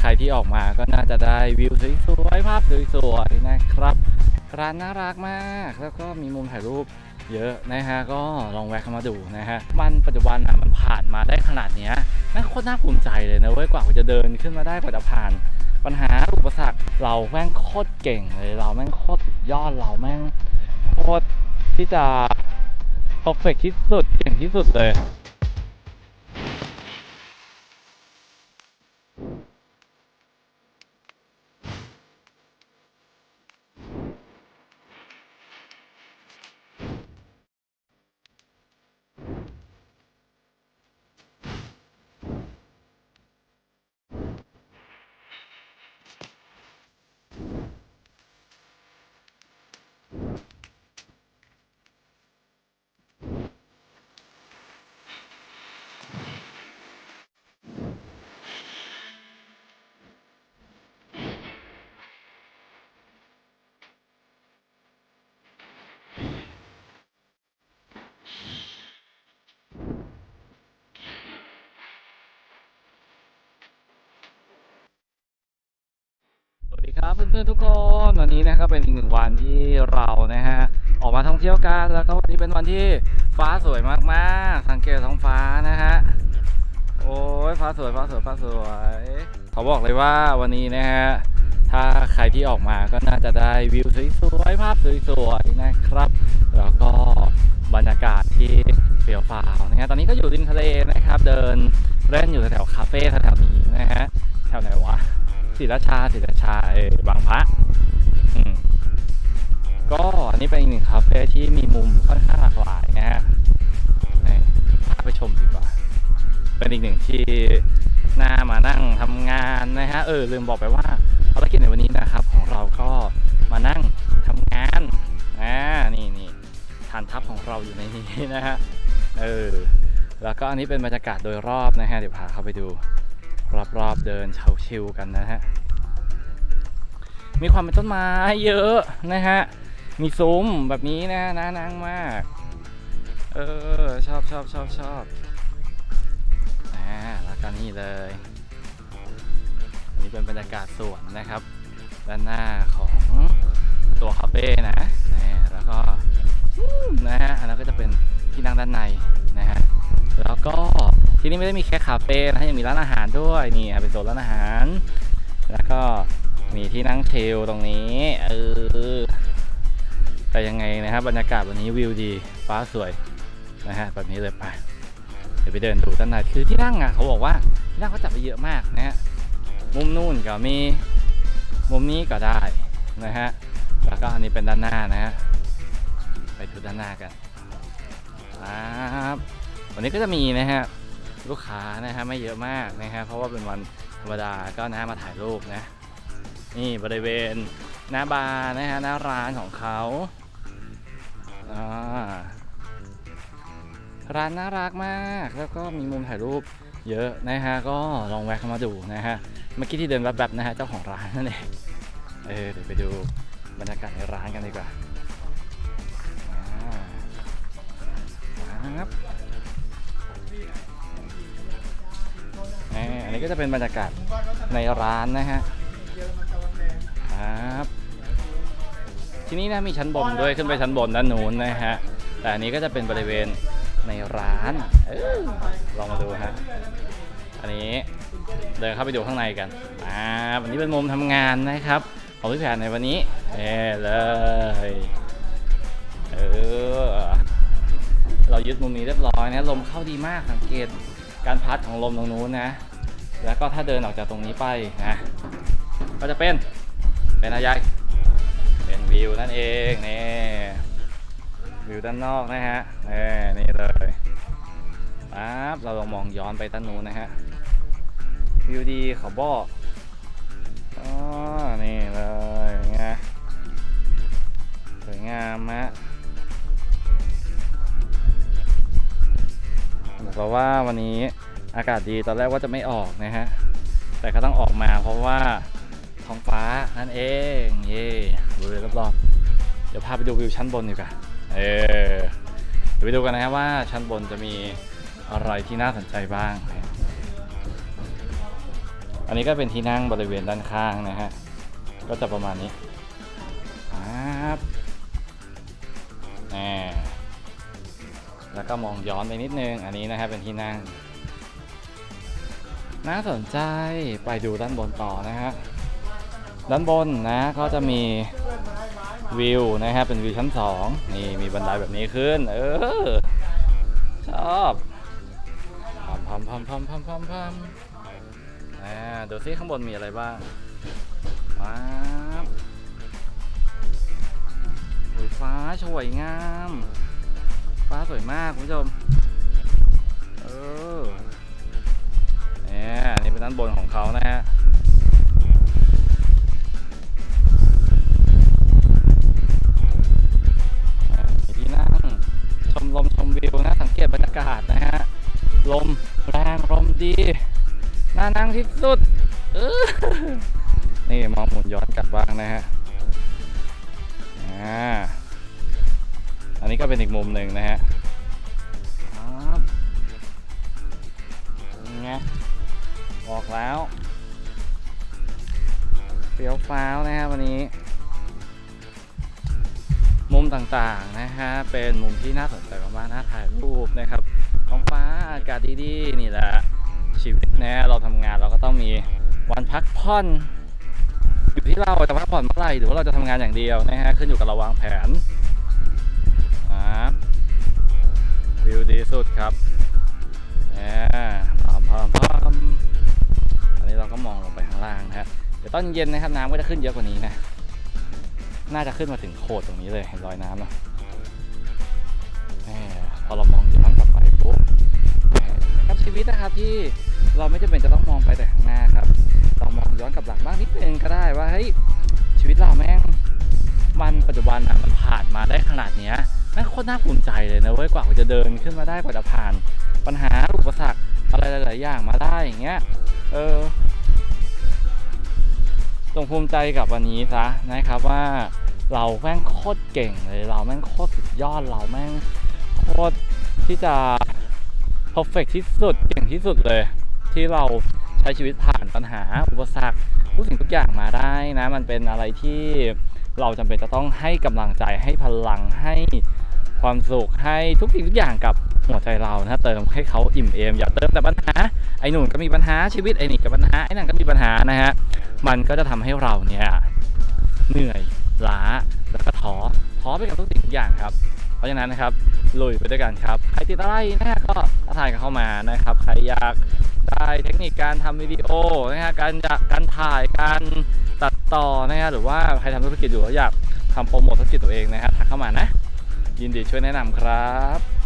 ใครที่ออกมาก็น่าจะได้วิวสวยๆภาพสวยๆนะครับ ร้านน่ารักมากแล้วก็มีมุมถ่ายรูปเยอะนะฮะก็ลองแวะเข้ามาดูนะฮะมันปัจจุบันอะมันผ่านมาได้ขนาดเนี้ยนั่นโคตรน่าภูมิใจเลยนะเว้ยกว่าจะเดินขึ้นมาได้กว่าจะผ่าน ปัญหาอุปสรรคเราแม่งโคตรเก่งเลยเราแม่งโคตรสุดยอดเราแม่งโคตรที่จะ perfect ที่สุดเก่งที่สุดเลย ครับเพื่อนๆทุกคนวันนี้นะครับเป็นอีกหนึ่งวันที่เรานะฮะออกมาท่องเที่ยวกันแล้วก็วันนี้เป็นวันที่ฟ้าสวยมากๆ สังเกตท้องฟ้านะฮะโอ้ยฟ้าสวยฟ้าสวยฟ้าสวยเขาบอกเลยว่าวันนี้นะฮะถ้าใครที่ออกมาก็น่าจะได้วิวสวยๆภาพสวยๆนะครับ แล้วก็บรรยากาศที่เปลี่ยวฟ้าวนะฮะตอนนี้ก็อยู่ริมทะเลนะครับ เดินเล่นอยู่แถวคาเฟ่แถวนี้นะฮะแถวไหนวะ ศรีราชาศรีราชาเออบางพระอืมก็อันนี้เป็นอีกหนึ่งคาเฟ่ที่มีมุมค่อนข้างหลากหลายนะฮะพาไปชมดีกว่า เป็นอีกหนึ่งที่น่ามานั่งทำงานนะฮะเออลืมบอกไปว่าภารกิจในวันนี้นะครับ ของเราก็มานั่งทำงานอ่านี่นี่ฐานทัพของเราอยู่ในนี้นะฮะเออแล้วก็อันนี้เป็นบรรยากาศโดยรอบนะฮะเดี๋ยวพาเข้าไปดู รอบๆเดินเชาชิวๆกันนะฮะ มีความเป็นต้นไม้เยอะนะฮะ มีซุ้มแบบนี้นะน่านั่งมาก เออ ชอบชอบชอบชอบอ่าแล้วก็นี่เลยอันนี้เป็นบรรยากาศสวนนะครับ ด้านหน้าของตัวคาเฟ่นะนะแล้วก็นะฮะอันนั้นก็จะเป็นที่นั่งด้านในนะฮะ แล้วก็ ที่นี่ไม่ได้มีแค่คาเฟ่นะยังมีร้านอาหารด้วยนี่เป็นโซนร้านอาหาร แล้วก็มีที่นั่งเทลตรงนี้เออแต่ยังไงนะครับบรรยากาศวันนี้วิวดีฟ้าสวยนะฮะแบบนี้เลยไปเดี๋ยวไปเดินดูด้านในคือที่นั่งอะเขาบอกว่าที่นั่งเขาจัดไปเยอะมากนะฮะมุมนู่นก็มีมุมนี้ก็ได้นะฮะแล้วก็อันนี้เป็นด้านหน้านะฮะไปดูด้านหน้ากันครับวันนี้ก็จะมีนะฮะ ลูกค้านะฮะไม่เยอะมากนะฮะเพราะว่าเป็นวันธรรมดาก็นะมาถ่ายรูปนะ นี่บริเวณหน้าบาร์นะฮะหน้าร้านของเขาอ่าร้านน่ารักมาก แล้วก็มีมุมถ่ายรูปเยอะนะฮะก็ลองแวะเข้ามาดูนะฮะเมื่อกี้ที่เดินแบบๆนะฮะเจ้าของร้านนั่นเองเออเดี๋ยวไปดูบรรยากาศในร้านกันดีกว่าครับ นี้ก็จะเป็นบรรยากาศในร้านนะฮะครับที่นี่นะมีชั้นบนด้วยขึ้นไปชั้นบนด้านนู้นนะฮะแต่อันนี้ก็จะเป็นบริเวณในร้านออลองมาดูฮะอันนี้เดินเข้าไปดูข้างในกันอ่าวันนี้เป็นมุมทำงานนะครับของพี่แผนในวันนี้เอเลยเออเรายึดมุมนี้เรียบร้อยนะลมเข้าดีมากสังเกตการพัดของลมตรงนู้นนะ แล้วก็ถ้าเดินออกจากตรงนี้ไปนะก็จะเป็นเป็นอะไรเป็นวิวนั่นเองนี่วิวด้านนอกนะฮะนี่นี่เลยปั๊บเราลองมองย้อนไปด้านนู้นนะฮะวิวดีเขาบอกอ๋อนี่เลยไงสวยงามฮะบอกว่าวันนี้ อากาศดีตอนแรกว่าจะไม่ออกนะฮะ แต่ก็ต้องออกมาเพราะว่าท้องฟ้านั่นเองเย่ดูเลยรอบๆเดี๋ยวพาไปดูวิวชั้นบนดีกว่าเออเดี๋ยวไปดูกันนะครับว่าชั้นบนจะมีอะไรที่น่าสนใจบ้าง อันนี้ก็เป็นที่นั่งบริเวณด้านข้างนะฮะ ก็จะประมาณนี้ครับแน่แล้วก็มองย้อนไปนิดนึง อันนี้นะครับเป็นที่นั่ง น่าสนใจไปดูด้านบนต่อนะฮะด้านบนนะก็จะมีวิวนะฮะเป็นวิวชั้นสองนี่มีบันไดแบบนี้ขึ้น เออ ชอบพัมพัมพัมพัมพัมพัมพัมอ่าดูซิข้างบนมีอะไรบ้างว้าวยฟ้าสวยงาม ฟ้าสวยมากคุณผู้ชม เป็นด้านบนของเขานะฮะมีที่นั่งชมลมชมวิวนะ สังเกตบรรยากาศนะฮะ ลมแรงลมดี น่านั่งที่สุดนี่มองหมุนย้อนกลับบ้างนะฮะอ่าอันนี้ก็เป็นอีกมุมหนึ่งนะฮะ ฟ้าวนะฮะวันนี้ มุมต่างๆนะฮะเป็นมุมที่น่าสนใจมากๆน่าถ่ายรูปนะครับท้องฟ้าอากาศดีๆนี่แหละชีวิตนะเราทำงานเราก็ต้องมีวันพักผ่อนอยู่ที่เราจะพักผ่อนเมื่อไหร่หรือว่าเราจะทำงานอย่างเดียวนะฮะขึ้นอยู่กับเราวางแผนวิวดีสุดครับอ่าพามพามพามอันนี้เราก็มองลงไปข้างล่างนะฮะ เดี๋ยวตอนเย็นนะครับน้ำก็จะขึ้นเยอะกว่านี้นะ น่าจะขึ้นมาถึงโคดตรงนี้เลยเห็นรอยน้ำเนะแหมพอเรามองย้อนกลับไปปุ๊บนะครับชีวิตนะครับที่เราไม่จำเป็นจะต้องมองไปแต่ข้างหน้าครับเรามองย้อนกลับหลังบ้างนิดนึงก็ได้ว่าเฮ้ยชีวิตเราแม่งมันปัจจุบันอะมันผ่านมาได้ขนาดเนี้ยแม่งโคตรน่าภูมิใจเลยนะเว้ยกว่าจะเดินขึ้นมาได้กว่าจะผ่าน ปัญหาอุปสรรคอะไรหลายๆอย่างมาได้อย่างเงี้ยเออ งภูมิใจกับวันนี้ซะนะครับว่าเราแม่งโคตรเก่งเลย เราแม่งโคตรสุดยอดเราแม่งโคตรที่จะ perfect ที่สุดเก่งที่สุดเลย ที่เราใช้ชีวิตผ่านปัญหาอุปสรรคทุกสิ่งทุกอย่างมาได้นะ มันเป็นอะไรที่เราจำเป็นจะต้องให้กำลังใจให้พลังให้ความสุขให้ทุกสิ่งทุกอย่างกับหัวใจเรานะเติมให้เขาอิ่มเอมอย่าเติมแต่ปัญหาไอ้หนุ่นก็มีปัญหาชีวิตไอ้นี่ก็ปัญหาไอ้นั่นก็มีปัญหานะฮะ มันก็จะทำให้เราเนี่ยเหนื่อยล้าแล้วก็ท้อท้อไปกับทุกสิ่งทุกอย่างครับ เพราะฉะนั้นนะครับลุยไปด้วยกันครับ ใครติดอะไรนะฮะก็ทักทายกันเข้ามานะครับ ใครอยากได้เทคนิคการทำวิดีโอนะฮะการจะการถ่ายการตัดต่อนะฮะหรือว่าใครทำธุรกิจอยู่แล้วอยากทำโปรโมทธุรกิจตัวเองนะฮะทักเข้ามานะ ยินดีช่วยแนะนำครับ